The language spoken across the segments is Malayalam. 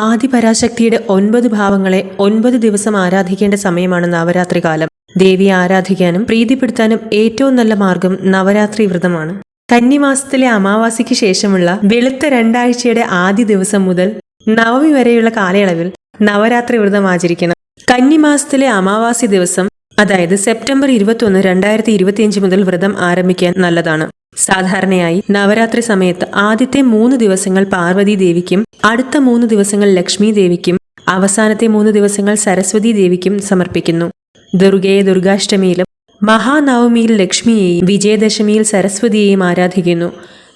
ആദിപരാശക്തിയുടെ ഒൻപത് ഭാവങ്ങളെ ഒൻപത് ദിവസം ആരാധിക്കേണ്ട സമയമാണ് നവരാത്രി കാലം ദേവിയെ ആരാധിക്കാനും പ്രീതിപ്പെടുത്താനും ഏറ്റവും നല്ല മാർഗം നവരാത്രി വ്രതമാണ്. കന്നിമാസത്തിലെ അമാവാസിക്ക് ശേഷമുള്ള വെളുത്ത രണ്ടാഴ്ചയുടെ ആദ്യ ദിവസം മുതൽ നവമി വരെയുള്ള കാലയളവിൽ നവരാത്രി വ്രതം ആചരിക്കണം. കന്നിമാസത്തിലെ അമാവാസി ദിവസം അതായത് സെപ്റ്റംബർ ഇരുപത്തൊന്ന് രണ്ടായിരത്തി ഇരുപത്തിയഞ്ച് മുതൽ വ്രതം ആരംഭിക്കാൻ നല്ലതാണ്. സാധാരണയായി നവരാത്രി സമയത്ത് ആദ്യത്തെ മൂന്ന് ദിവസങ്ങൾ പാർവതി ദേവിക്കും അടുത്ത മൂന്ന് ദിവസങ്ങൾ ലക്ഷ്മി ദേവിക്കും അവസാനത്തെ മൂന്ന് ദിവസങ്ങൾ സരസ്വതി ദേവിക്കും സമർപ്പിക്കുന്നു. ദുർഗയെ ദുർഗാഷ്ടമിയിലും മഹാനവമിയിൽ ലക്ഷ്മിയെയും വിജയദശമിയിൽ സരസ്വതിയെയും ആരാധിക്കുന്നു.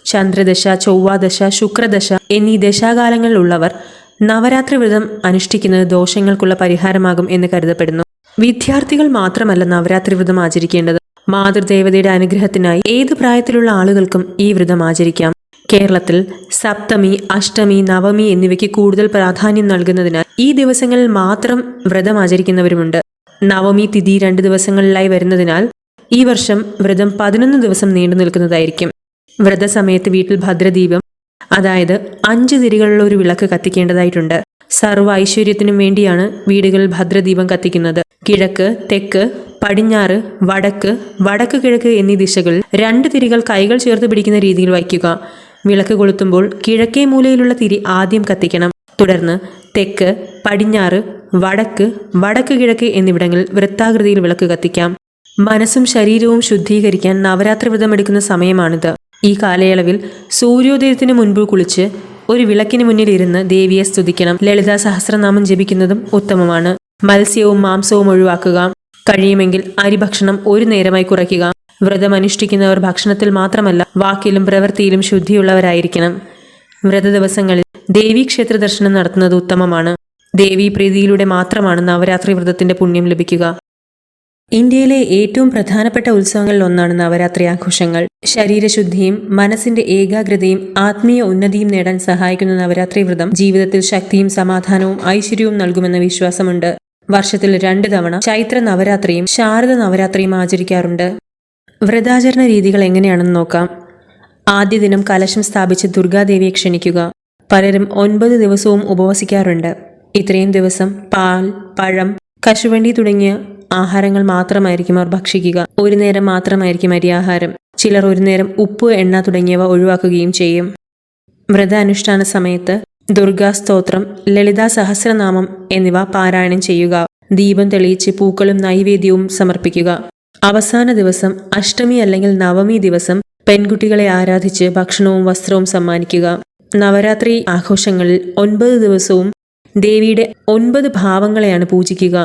ചന്ദ്രദശ ചൊവ്വാദശ ശുക്രദശ എന്നീ ദശാകാലങ്ങളിലുള്ളവർ നവരാത്രി വ്രതം അനുഷ്ഠിക്കുന്നത് ദോഷങ്ങൾക്കുള്ള പരിഹാരമാകും എന്ന് കരുതപ്പെടുന്നു. വിദ്യാർത്ഥികൾ മാത്രമല്ല നവരാത്രി വ്രതം ആചരിക്കേണ്ടത്. മാതൃദേവതയുടെ അനുഗ്രഹത്തിനായി ഏത് പ്രായത്തിലുള്ള ആളുകൾക്കും ഈ വ്രതം ആചരിക്കാം. കേരളത്തിൽ സപ്തമി അഷ്ടമി നവമി എന്നിവയ്ക്ക് കൂടുതൽ പ്രാധാന്യം നൽകുന്നതിനാൽ ഈ ദിവസങ്ങളിൽ മാത്രം വ്രതം ആചരിക്കുന്നവരുമുണ്ട്. നവമി തിഥി രണ്ട് ദിവസങ്ങളിലായി വരുന്നതിനാൽ ഈ വർഷം വ്രതം പതിനൊന്ന് ദിവസം നീണ്ടു നിൽക്കുന്നതായിരിക്കും. വ്രതസമയത്ത് വീട്ടിൽ ഭദ്രദീപം അതായത് അഞ്ച് തിരികളുള്ള ഒരു വിളക്ക് കത്തിക്കേണ്ടതായിട്ടുണ്ട്. സർവ ഐശ്വര്യത്തിനും വേണ്ടിയാണ് വീടുകളിൽ ഭദ്രദീപം കത്തിക്കുന്നത്. കിഴക്ക് തെക്ക് പടിഞ്ഞാറ് വടക്ക് വടക്ക് കിഴക്ക് എന്നീ ദിശകളിൽ രണ്ട് തിരികൾ കൈകൾ ചേർത്ത് പിടിക്കുന്ന രീതിയിൽ വയ്ക്കുക. വിളക്ക് കൊളുത്തുമ്പോൾ കിഴക്കേ മൂലയിലുള്ള തിരി ആദ്യം കത്തിക്കണം. തുടർന്ന് തെക്ക് പടിഞ്ഞാറ് വടക്ക് വടക്ക് കിഴക്ക് എന്നിവിടങ്ങളിൽ വൃത്താകൃതിയിൽ വിളക്ക് കത്തിക്കാം. മനസ്സും ശരീരവും ശുദ്ധീകരിക്കാൻ നവരാത്രി വ്രതമെടുക്കുന്ന സമയമാണിത്. ഈ കാലയളവിൽ സൂര്യോദയത്തിന് മുൻപ് കുളിച്ച് ഒരു വിളക്കിന് മുന്നിൽ ഇരുന്ന് ദേവിയെ സ്തുതിക്കണം. ലളിതാ സഹസ്രനാമം ജപിക്കുന്നതും ഉത്തമമാണ്. മത്സ്യവും മാംസവും ഒഴിവാക്കുക. കഴിയുമെങ്കിൽ അരിഭക്ഷണം ഒരു നേരമായി കുറയ്ക്കുക. വ്രതം അനുഷ്ഠിക്കുന്നവർ ഭക്ഷണത്തിൽ മാത്രമല്ല വാക്കിലും പ്രവൃത്തിയിലും ശുദ്ധിയുള്ളവരായിരിക്കണം. വ്രത ദിവസങ്ങളിൽ ദേവീക്ഷേത്ര ദർശനം നടത്തുന്നത് ഉത്തമമാണ്. ദേവീ പ്രീതിയിലൂടെ മാത്രമാണ് നവരാത്രി വ്രതത്തിന്റെ പുണ്യം ലഭിക്കുക. ഇന്ത്യയിലെ ഏറ്റവും പ്രധാനപ്പെട്ട ഉത്സവങ്ങളിൽ ഒന്നാണ് നവരാത്രി ആഘോഷങ്ങൾ. ശരീരശുദ്ധിയും മനസ്സിന്റെ ഏകാഗ്രതയും ആത്മീയ ഉന്നതിയും നേടാൻ സഹായിക്കുന്ന നവരാത്രി വ്രതം ജീവിതത്തിൽ ശക്തിയും സമാധാനവും ഐശ്വര്യവും നൽകുമെന്ന വിശ്വാസമുണ്ട്. വർഷത്തിൽ രണ്ട് തവണ ചൈത്ര നവരാത്രിയും ശാരദ നവരാത്രിയും ആചരിക്കാറുണ്ട്. വ്രതാചരണ രീതികൾ എങ്ങനെയാണെന്ന് നോക്കാം. ആദ്യ ദിനം കലശം സ്ഥാപിച്ച് ദുർഗാദേവിയെ ക്ഷണിക്കുക. പലരും ഒൻപത് ദിവസവും ഉപവസിക്കാറുണ്ട്. ഇത്രയും ദിവസം പാൽ പഴം കശുവണ്ടി തുടങ്ങിയ ആഹാരങ്ങൾ മാത്രമായിരിക്കും അവർ ഭക്ഷിക്കുക. ഒരു നേരം മാത്രമായിരിക്കും അരിയാഹാരം. ചിലർ ഒരു നേരം ഉപ്പ് എണ്ണ തുടങ്ങിയവ ഒഴിവാക്കുകയും ചെയ്യും. വ്രത അനുഷ്ഠാന സമയത്ത് ദുർഗാസ്തോത്രം ലളിതാ സഹസ്രനാമം എന്നിവ പാരായണം ചെയ്യുക. ദീപം തെളിയിച്ച് പൂക്കളും നൈവേദ്യവും സമർപ്പിക്കുക. അവസാന ദിവസം അഷ്ടമി അല്ലെങ്കിൽ നവമി ദിവസം പെൺകുട്ടികളെ ആരാധിച്ച് ഭക്ഷണവും വസ്ത്രവും സമ്മാനിക്കുക. നവരാത്രി ആഘോഷങ്ങളിൽ ഒൻപത് ദിവസവും ദേവിയുടെ ഒൻപത് ഭാവങ്ങളെയാണ് പൂജിക്കുക.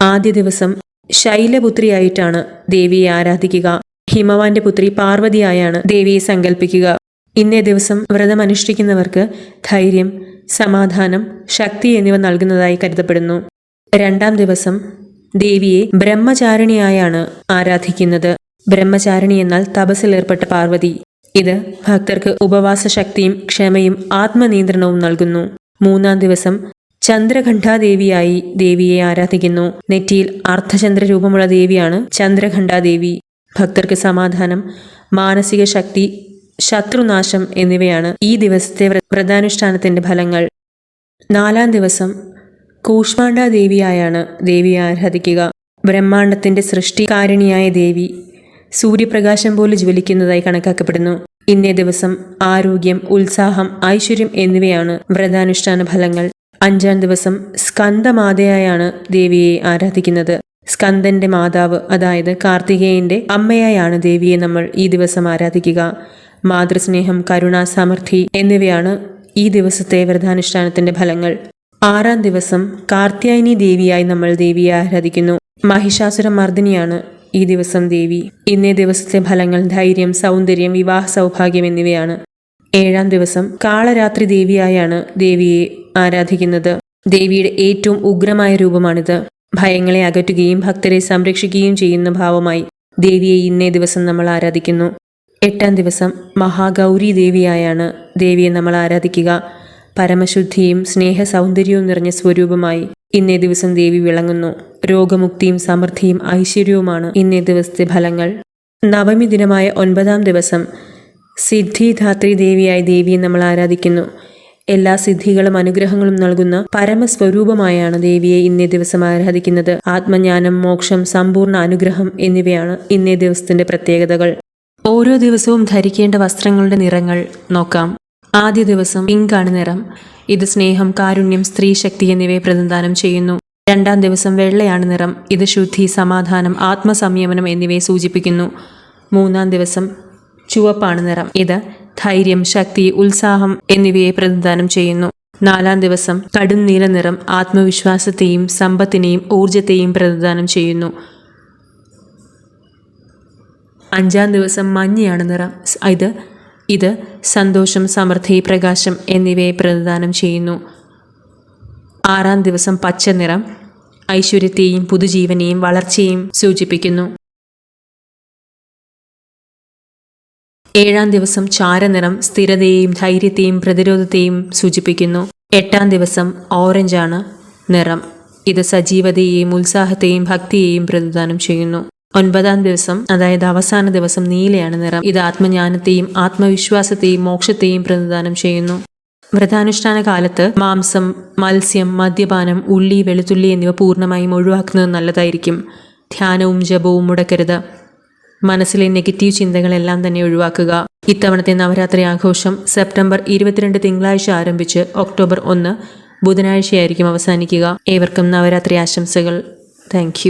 ആദ്യ ദിവസം ശൈലപുത്രിയായിട്ടാണ് ദേവിയെ ആരാധിക്കുക. ഹിമവാന്റെ പുത്രി പാർവതിയായാണ് ദേവിയെ സങ്കല്പിക്കുക ഇന്നേ ദിവസം വ്രതമനുഷ്ഠിക്കുന്നവർക്ക് ധൈര്യം സമാധാനം ശക്തി എന്നിവ നൽകുന്നതായി കരുതപ്പെടുന്നു. രണ്ടാം ദിവസം ദേവിയെ ബ്രഹ്മചാരിണിയായാണ് ആരാധിക്കുന്നത്. ബ്രഹ്മചാരിണി എന്നാൽ തപസ്സിലേർപ്പെട്ട പാർവതി. ഇത് ഭക്തർക്ക് ഉപവാസ ശക്തിയും ക്ഷമയും ആത്മനിയന്ത്രണവും നൽകുന്നു. മൂന്നാം ദിവസം ചന്ദ്രഘണ്ഠാദേവിയായി ദേവിയെ ആരാധിക്കുന്നു. നെറ്റിയിൽ അർദ്ധചന്ദ്ര രൂപമുള്ള ദേവിയാണ് ചന്ദ്രഘണ്ഠാദേവി ഭക്തർക്ക് സമാധാനം മാനസിക ശക്തി ശത്രുനാശം എന്നിവയാണ് ഈ ദിവസത്തെ വ്ര- വ്രതാനുഷ്ഠാനത്തിന്റെ ഫലങ്ങൾ. നാലാം ദിവസം കൂഷ്മാണ്ഡ ദേവിയായാണ് ദേവിയെ ആരാധിക്കുക. ബ്രഹ്മാണ്ടത്തിന്റെ സൃഷ്ടികാരിണിയായ ദേവി സൂര്യപ്രകാശം പോലെ ജ്വലിക്കുന്നതായി കണക്കാക്കപ്പെടുന്നു. ഇന്നേ ദിവസം ആരോഗ്യം ഉത്സാഹം ഐശ്വര്യം എന്നിവയാണ് വ്രതാനുഷ്ഠാന ഫലങ്ങൾ. അഞ്ചാം ദിവസം സ്കന്ദമാതയായാണ് ദേവിയെ ആരാധിക്കുന്നത്. സ്കന്ദന്റെ മാതാവ് അതായത് കാർത്തികേയന്റെ അമ്മയായാണ് ദേവിയെ നമ്മൾ ഈ ദിവസം ആരാധിക്കുക. മാതൃസ്നേഹം കരുണ സമൃദ്ധി എന്നിവയാണ് ഈ ദിവസത്തെ വ്രതാനുഷ്ഠാനത്തിന്റെ ഫലങ്ങൾ. ആറാം ദിവസം കാർത്യായനി ദേവിയായി നമ്മൾ ദേവിയെ ആരാധിക്കുന്നു. മഹിഷാസുര മർദ്ദിനിയാണ് ഈ ദിവസം ദേവി. ഇന്നേ ദിവസത്തെ ഫലങ്ങൾ ധൈര്യം സൗന്ദര്യം വിവാഹ സൗഭാഗ്യം എന്നിവയാണ്. ഏഴാം ദിവസം കാളരാത്രി ദേവിയായാണ് ദേവിയെ ആരാധിക്കുന്നത്. ദേവിയുടെ ഏറ്റവും ഉഗ്രമായ രൂപമാണിത്. ഭയങ്ങളെ അകറ്റുകയും ഭക്തരെ സംരക്ഷിക്കുകയും ചെയ്യുന്ന ഭാവമായി ദേവിയെ ഇന്നേ ദിവസം നമ്മൾ ആരാധിക്കുന്നു. എട്ടാം ദിവസം മഹാഗൗരി ദേവിയായാണ് ദേവിയെ നമ്മൾ ആരാധിക്കുക. പരമശുദ്ധിയും സ്നേഹ സൗന്ദര്യവും നിറഞ്ഞ സ്വരൂപമായി ഇന്നേ ദിവസം ദേവി വിളങ്ങുന്നു. രോഗമുക്തിയും സമൃദ്ധിയും ഐശ്വര്യവുമാണ് ഇന്നേ ദിവസത്തെ ഫലങ്ങൾ. നവമി ദിനമായ ഒൻപതാം ദിവസം സിദ്ധിധാത്രി ദേവിയായി ദേവിയെ നമ്മൾ ആരാധിക്കുന്നു. എല്ലാ സിദ്ധികളും അനുഗ്രഹങ്ങളും നൽകുന്ന പരമസ്വരൂപമായാണ് ദേവിയെ ഇന്നേ ദിവസം ആരാധിക്കുന്നത്. ആത്മജ്ഞാനം മോക്ഷം സമ്പൂർണ അനുഗ്രഹം എന്നിവയാണ് ഇന്നേ ദിവസത്തിന്റെ പ്രത്യേകതകൾ. ഓരോ ദിവസവും ധരിക്കേണ്ട വസ്ത്രങ്ങളുടെ നിറങ്ങൾ നോക്കാം. ആദ്യ ദിവസം പിങ്കാണ് നിറം. ഇത് സ്നേഹം കാരുണ്യം സ്ത്രീ ശക്തി എന്നിവയെ പ്രതിനിധാനം ചെയ്യുന്നു. രണ്ടാം ദിവസം വെള്ളയാണ് നിറം. ഇത് ശുദ്ധി സമാധാനം ആത്മസംയമനം എന്നിവയെ സൂചിപ്പിക്കുന്നു. മൂന്നാം ദിവസം ചുവപ്പാണ് നിറം. ഇത് ധൈര്യം ശക്തി ഉത്സാഹം എന്നിവയെ പ്രതിനിധാനം ചെയ്യുന്നു. നാലാം ദിവസം കടും നീല നിറം. ആത്മവിശ്വാസത്തെയും സമ്പത്തിനെയും ഊർജത്തെയും പ്രതിനിധാനം ചെയ്യുന്നു. അഞ്ചാം ദിവസം മഞ്ഞയാണ് നിറം. ഇത് ഇത് സന്തോഷം സമൃദ്ധി പ്രകാശം എന്നിവയെ പ്രതിദാനം ചെയ്യുന്നു. ആറാം ദിവസം പച്ച നിറം ഐശ്വര്യത്തെയും പുതുജീവനെയും വളർച്ചയെയും സൂചിപ്പിക്കുന്നു. ഏഴാം ദിവസം ചാരനിറം സ്ഥിരതയെയും ധൈര്യത്തെയും പ്രതിരോധത്തെയും സൂചിപ്പിക്കുന്നു. എട്ടാം ദിവസം ഓറഞ്ചാണ് നിറം. ഇത് സജീവതയെയും ഉത്സാഹത്തെയും ഭക്തിയെയും പ്രതിദാനം ചെയ്യുന്നു. ഒൻപതാം ദിവസം അതായത് അവസാന ദിവസം നീലയാണ് നിറം. ഇത് ആത്മജ്ഞാനത്തെയും ആത്മവിശ്വാസത്തെയും മോക്ഷത്തെയും പ്രതിദാനം ചെയ്യുന്നു. വ്രതാനുഷ്ഠാന കാലത്ത് മാംസം മത്സ്യം മദ്യപാനം ഉള്ളി വെളുത്തുള്ളി എന്നിവ പൂർണമായും ഒഴിവാക്കുന്നത് നല്ലതായിരിക്കും. ധ്യാനവും ജപവും മുടക്കരുത്. മനസ്സിലെ നെഗറ്റീവ് ചിന്തകളെല്ലാം തന്നെ ഒഴിവാക്കുക. ഇത്തവണത്തെ നവരാത്രി ആഘോഷം സെപ്റ്റംബർ ഇരുപത്തിരണ്ട് തിങ്കളാഴ്ച ആരംഭിച്ച് ഒക്ടോബർ ഒന്ന് ബുധനാഴ്ചയായിരിക്കും അവസാനിക്കുക. ഏവർക്കും നവരാത്രി ആശംസകൾ. താങ്ക്